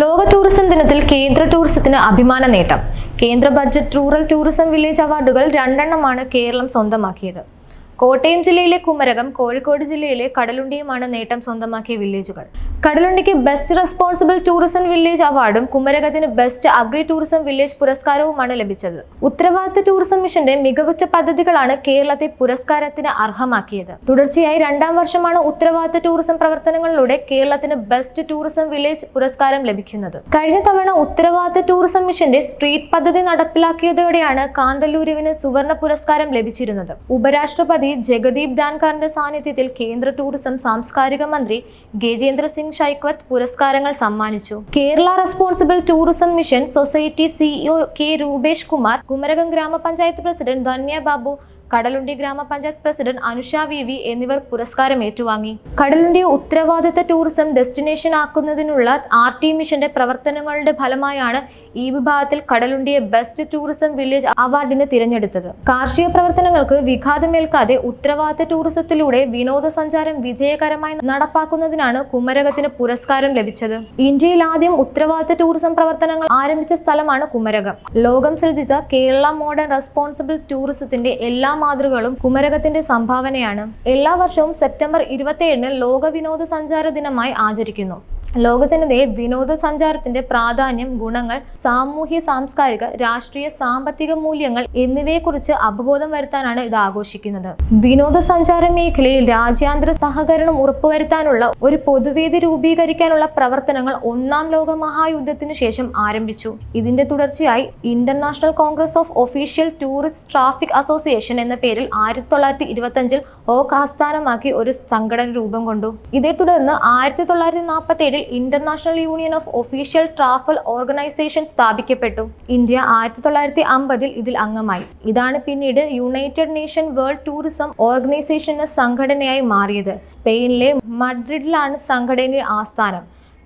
ലോക ടൂറിസം ദിനത്തിൽ കേന്ദ്ര ടൂറിസത്തിന് അഭിമാന നേട്ടം. കേന്ദ്ര ബഡ്ജറ്റ് റൂറൽ ടൂറിസം വില്ലേജ് അവാർഡുകൾ രണ്ടെണ്ണമാണ് കേരളം സ്വന്തമാക്കിയത്. കോട്ടയം ജില്ലയിലെ കുമരകം കോഴിക്കോട് ജില്ലയിലെ കടലുണ്ടിയുമാണ് നേട്ടം സ്വന്തമാക്കിയ വില്ലേജുകൾ. കടലുണ്ടിക്ക് ബെസ്റ്റ് റെസ്പോൺസിബിൾ ടൂറിസം വില്ലേജ് അവാർഡും കുമരകത്തിന് ബെസ്റ്റ് അഗ്രി ടൂറിസം വില്ലേജ് പുരസ്കാരവുമാണ് ലഭിച്ചത്. ഉത്തരവാദിത്ത ടൂറിസം മിഷന്റെ മികവുറ്റ പദ്ധതികളാണ് കേരളത്തെ പുരസ്കാരത്തിന് അർഹമാക്കിയത്. തുടർച്ചയായി രണ്ടാം വർഷമാണ് ഉത്തരവാദിത്ത ടൂറിസം പ്രവർത്തനങ്ങളിലൂടെ കേരളത്തിന് ബെസ്റ്റ് ടൂറിസം വില്ലേജ് പുരസ്കാരം ലഭിക്കുന്നത്. കഴിഞ്ഞ തവണ ഉത്തരവാദിത്ത ടൂറിസം മിഷന്റെ സ്ട്രീറ്റ് പദ്ധതി നടപ്പിലാക്കിയതോടെയാണ് കാന്തല്ലൂരുവിന് സുവർണ പുരസ്കാരം ലഭിച്ചിരുന്നത്. ഉപരാഷ്ട്രപതി ജഗദീപ് ധാൻകാറിന്റെ സാന്നിധ്യത്തിൽ കേന്ദ്ര ടൂറിസം സാംസ്കാരിക മന്ത്രി ഗജേന്ദ്ര സിംഗ് ഷൈക്വത്ത് പുരസ്കാരങ്ങൾ സമ്മാനിച്ചു. Kerala responsible tourism mission society CEO K Rupesh Kumar Kumarakom ഗ്രാമപഞ്ചായത്ത് പ്രസിഡന്റ് ധന്യ ബാബു കടലുണ്ടി ഗ്രാമപഞ്ചായത്ത് പ്രസിഡന്റ് അനുഷ വി വി എന്നിവർ പുരസ്കാരം ഏറ്റുവാങ്ങി. കടലുണ്ടി ഉത്തരവാദിത്ത ടൂറിസം ഡെസ്റ്റിനേഷൻ ആക്കുന്നതിനുള്ള ആർ ടി മിഷന്റെ പ്രവർത്തനങ്ങളുടെ ഫലമായാണ് ഈ വിഭാഗത്തിൽ കടലുണ്ടിയെ ബെസ്റ്റ് ടൂറിസം വില്ലേജ് അവാർഡിന് തിരഞ്ഞെടുത്തത്. കാർഷിക പ്രവർത്തനങ്ങൾക്ക് വിഘാതമേൽക്കാതെ ഉത്തരവാദിത്ത ടൂറിസത്തിലൂടെ വിനോദസഞ്ചാരം വിജയകരമായി നടപ്പാക്കുന്നതിനാണ് കുമരകത്തിന് പുരസ്കാരം ലഭിച്ചത്. ഇന്ത്യയിൽ ആദ്യം ഉത്തരവാദിത്ത ടൂറിസം പ്രവർത്തനങ്ങൾ ആരംഭിച്ച സ്ഥലമാണ് കുമരകം. ലോകം സൃജിച്ച കേരള മോഡേൺ റെസ്പോൺസിബിൾ ടൂറിസത്തിന്റെ എല്ലാ മാതൃകകളും കുമരകത്തിന്റെ സംഭാവനയാണ്. എല്ലാ വർഷവും സെപ്റ്റംബർ ഇരുപത്തിയേഴിന് ലോക വിനോദസഞ്ചാര ദിനമായി ആചരിക്കുന്നു. ലോകജനതയെ വിനോദസഞ്ചാരത്തിന്റെ പ്രാധാന്യം ഗുണങ്ങൾ സാമൂഹ്യ സാംസ്കാരിക രാഷ്ട്രീയ സാമ്പത്തിക മൂല്യങ്ങൾ എന്നിവയെക്കുറിച്ച് അവബോധം വരുത്താനാണ് ഇത് ആഘോഷിക്കുന്നത്. വിനോദസഞ്ചാര മേഖലയിൽ രാജ്യാന്തര സഹകരണം ഉറപ്പുവരുത്താനുള്ള ഒരു പൊതുവേദി രൂപീകരിക്കാനുള്ള പ്രവർത്തനങ്ങൾ ഒന്നാം ലോക മഹായുദ്ധത്തിനു ശേഷം ആരംഭിച്ചു. ഇതിന്റെ തുടർച്ചയായി international congress of official tourist traffic association എന്ന പേരിൽ ആയിരത്തി തൊള്ളായിരത്തി ഇരുപത്തി ഓക്ക് ആസ്ഥാനമാക്കി ഒരു സംഘടന രൂപം കൊണ്ടു. ഇതേ തുടർന്ന് ആയിരത്തി തൊള്ളായിരത്തി നാൽപ്പത്തി ഏഴിൽ international union of official travel organisation സ്ഥാപിക്കപ്പെട്ടു. ഇന്ത്യ ആയിരത്തി തൊള്ളായിരത്തി അമ്പതിൽ ഇതിൽ അംഗമായി. ഇതാണ് പിന്നീട് united nation world tourism organisation എന്ന സംഘടനയായി മാറിയത്. സ്പെയിനിലെ മഡ്രിഡിലാണ് സംഘടനയുടെ ആസ്ഥാനം.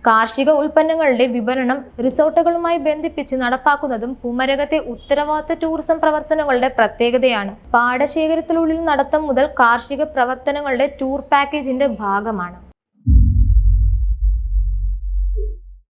കാർഷിക ഉൽപ്പന്നങ്ങളുടെ വിപണനം റിസോർട്ടുകളുമായി ബന്ധിപ്പിച്ച് നടപ്പാക്കുന്നതും കുമരകത്തെ ഉത്തരവാദിത്ത ടൂറിസം പ്രവർത്തനങ്ങളുടെ പ്രത്യേകതയാണ്. പാടശേഖരത്തിനുള്ളിൽ നടത്തം മുതൽ കാർഷിക പ്രവർത്തനങ്ങളുടെ ടൂർ പാക്കേജിന്റെ ഭാഗമാണ്.